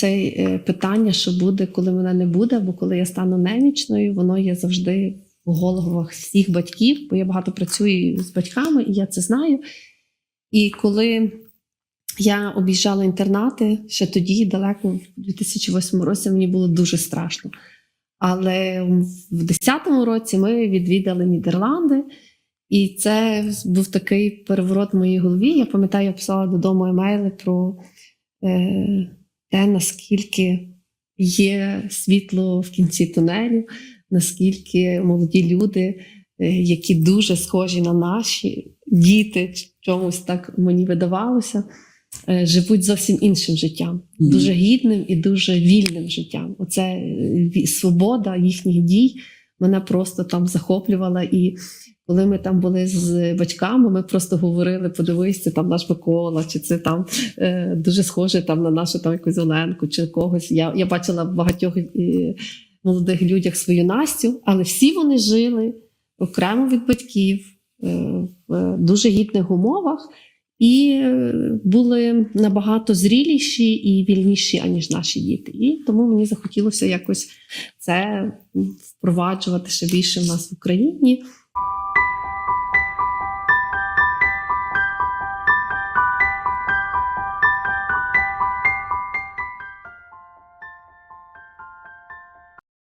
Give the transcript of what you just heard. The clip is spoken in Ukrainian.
Це е, питання, що буде, коли мене не буде, або коли я стану немічною, воно є завжди в головах всіх батьків, бо я багато працюю з батьками, і я це знаю. І коли я об'їжджала інтернати, ще тоді, далеко в 2008 році, мені було дуже страшно. Але в 2010 році ми відвідали Нідерланди, і це був такий переворот в моїй голові. Я пам'ятаю, я писала додому емейли про е, те, наскільки є світло в кінці тунелю, наскільки молоді люди, е, які дуже схожі на наші діти, чомусь так мені видавалося, е, живуть зовсім іншим життям, дуже гідним і дуже вільним життям. Оце е, свобода їхніх дій мене просто там захоплювала. І коли ми там були з батьками, ми просто говорили: подивись, це там наш Микола, чи це там е, дуже схоже там на нашу там якусь Оленку чи когось. Я, я бачила багатьох е, молодих людях свою Настю, але всі вони жили окремо від батьків е, в дуже гідних умовах. І е, були набагато зріліші і вільніші, аніж наші діти. І тому мені захотілося якось це впроваджувати ще більше в нас в Україні.